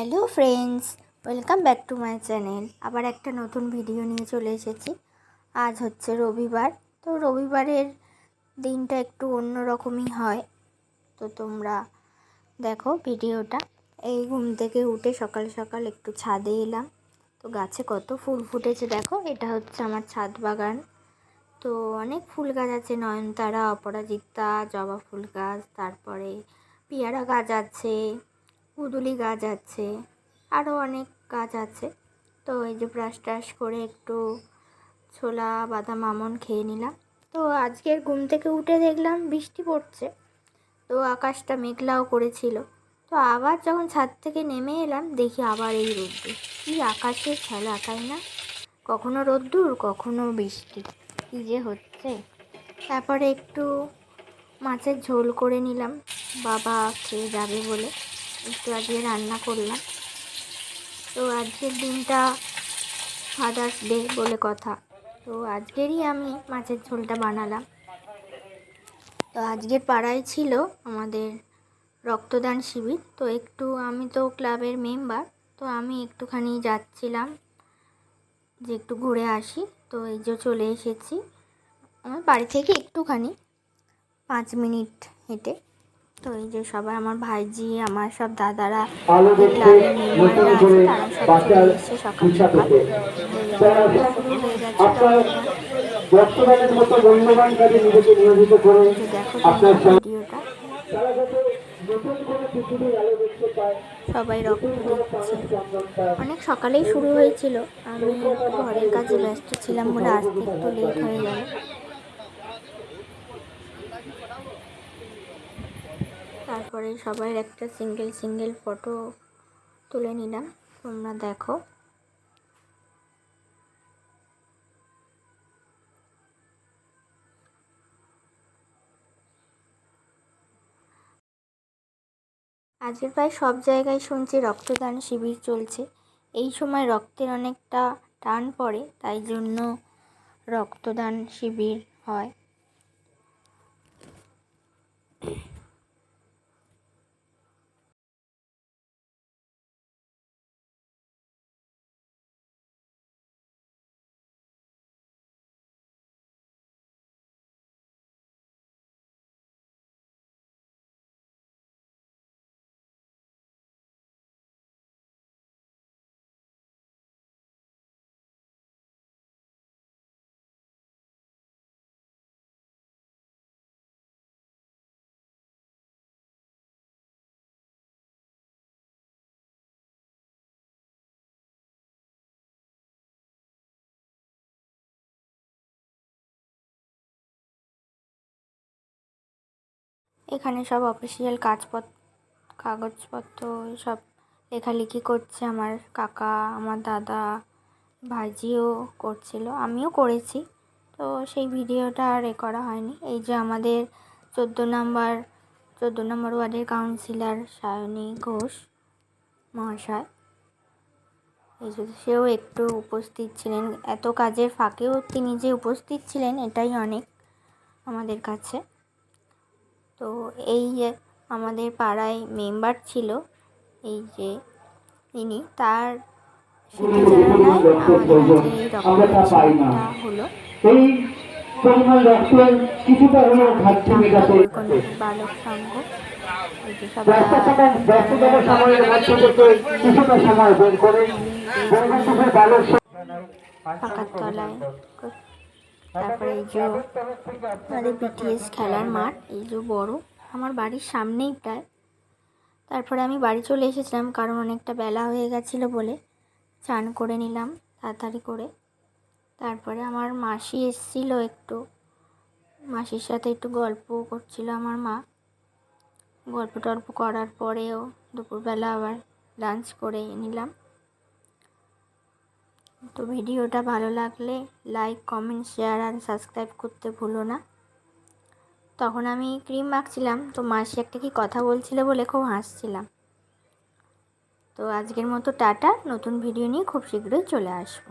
Hello friends, welcome back to my channel. আবার একটা নতুন ভিডিও নিয়ে চলে এসেছি। আজ হচ্ছে রবিবার, তো রবিবারের দিনটা একটু অন্য রকমই হয়। তো তোমরা দেখো ভিডিওটা। এই ঘুম থেকে উঠে সকাল সকাল একটু ছাদে এলাম। তো গাছে কত ফুল ফুটেছে দেখো, এটা হচ্ছে আমার ছাদ বাগান। তো অনেক ফুল গাছ আছে, নয়নতারা, অপরাজিতা, জবা ফুল গাছ, তারপরে পেয়ারা গাছ আছে। কুদুলি গাছ আছে আরও অনেক গাছ আছে। তো এই যে ব্রাশ টাশ করে একটু ছোলা, বাদাম, আমন খেয়ে নিলাম। তো আজকের ঘুম থেকে উঠে দেখলাম বৃষ্টি পড়ছে, তো আকাশটা মেঘলাও করেছিল। তো আবার যখন ছাদ থেকে নেমে এলাম, দেখি আবার এই রোদ্দুর। কী আকাশের খেলা তাই না? কখনো রোদ্দুর, কখনো বৃষ্টি। কী যে হচ্ছে। তারপরে একটু মাছের ঝোল করে নিলাম। বাবা খেয়ে যাবে বলে। একটু আজকে রান্না করলাম। তো আজকের দিনটা ফাদার্স ডে বলে কথা। তো আজকেরই আমি মাছের ঝোলটা বানালাম। তো আজকের পাড়ায় ছিল আমাদের রক্তদান শিবির। তো একটু আমি তো ক্লাবের মেম্বার। তো আমি একটুখানি যাচ্ছিলাম যে একটু ঘুরে আসি। তো এই যে চলে এসেছি। আমার বাড়ি থেকে একটুখানি পাঁচ মিনিট হেঁটে। তো এই যে সবাই আমার ভাইজি আমার সব দাদারা তারা সব চলে এসেছে সকাল সকাল। দেখো আপনার ভিডিওটা। সবাই রক্ত দিচ্ছে অনেক সকালেই শুরু হয়েছিল। আমি ঘরের কাজে ব্যস্ত ছিলাম বলে আসতে একটু লেট হয়ে গেল। তারপরে সবাই একটা সিঙ্গেল সিঙ্গেল ফটো তুলে নিলাম। তোমরা দেখো। আজকে প্রায় সব জায়গায় শুনছি রক্তদান শিবির চলছে। এই সময় রক্তের অনেকটা টান পড়ে, তাই জন্য রক্তদান শিবির হয়। এখানে সব অফিসিয়াল কাজপত্র কাগজপত্র, সব লেখালেখি করছে আমার কাকা, আমার দাদা, ভাইজিও করছিল, আমিও করেছি। তো সেই ভিডিওটা আর করা হয়নি। এই যে আমাদের চোদ্দ নাম্বার, চোদ্দ নম্বর ওয়ার্ডের কাউন্সিলর সায়নী ঘোষ মহাশয়, এই যে সেও একটু উপস্থিত ছিলেন। এত কাজের ফাঁকেও তিনি যে উপস্থিত ছিলেন, এটাই অনেক আমাদের কাছে। তো এই যে আমাদের পাড়ায় মেম্বার ছিল এই যে ইনি তার আমাদের আজকে এই হলো। পরিমাণ রক্তের কিছুটা হলেও ঘাটতি মেটাতে বালক সংঘ পাকার তলায় তারপরে এই যে আমাদের বিটিএস খেলার মাঠ, এই যে বড়, আমার বাড়ির সামনেই প্রায়। তারপরে আমি বাড়ি চলে এসেছিলাম, কারণ অনেকটা বেলা হয়ে গেছিল বলে চান করে নিলাম, তাড়াতাড়ি করে। তারপরে আমার মাসি এসেছিল একটু, মাসির সাথে একটু গল্প করছিল আমার মা। গল্প টল্প করার পরেও দুপুরবেলা আবার লাঞ্চ করে নিলাম। তো ভিডিওটা ভালো লাগলে লাইক কমেন্ট শেয়ার আর সাবস্ক্রাইব করতে ভুলো না। তখন আমি ক্রিম মাখছিলাম, তো মাসি একটা কি কথা বলছিল বলে খুব হাসছিলাম। তো আজকের মতো টাটা, নতুন ভিডিও নিয়ে খুব শীঘ্রই চলে আসব।